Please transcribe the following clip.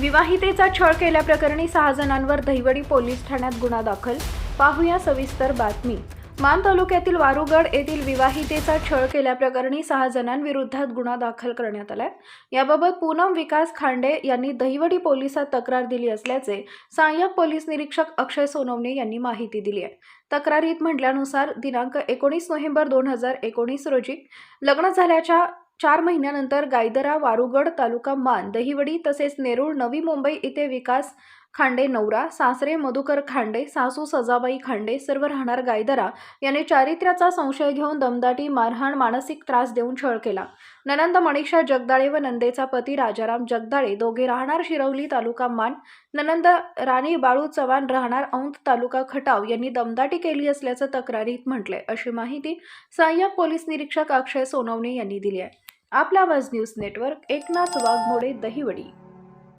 विवाहितेचा छळ केल्याप्रकरणी सहा जणांवर दहिवडी पोलीस ठाण्यात गुन्हा दाखल. पाहूया सविस्तर बातमी. मान तालुक्यातील वारुगड येथील विवाहितेचा छळ केल्याप्रकरणी सहा जणांविरोधात गुन्हा दाखल करण्यात आलाय. याबाबत पूनम विकास खांडे यांनी दहिवडी पोलिसात तक्रार दिली असल्याचे सहाय्यक पोलीस निरीक्षक अक्षय सोनवणे यांनी माहिती दिली आहे. तक्रारीत म्हटल्यानुसार दिनांक एकोणीस नोव्हेंबर दोन हजार एकोणीस रोजी लग्न झाल्याच्या चार महिन्यानंतर गायदरा वारुगड तालुका मान दहिवडी तसेच नेरूळ नवी मुंबई इथे विकास खांडे नवरा सासरे मधुकर खांडे सासू सजाबाई खांडे सर्व राहणार गायदरा याने चारित्र्याचा संशय घेऊन दमदाटी मारहाण मानसिक त्रास देऊन छळ केला. ननंद मनीषा जगदाळे व नंदेचा पती राजाराम जगदाळे दोघे राहणार शिरवली तालुका मान. ननंद राणी बाळू चव्हाण राहणार औंध तालुका खटाव यांनी दमदाटी केली असल्याचं तक्रारीत म्हटलंय अशी माहिती सहाय्यक पोलीस निरीक्षक अक्षय सोनवणे यांनी दिली आहे. आपला आवाज न्यूज नेटवर्क एकनाथ वाघमोडे दहिवडी.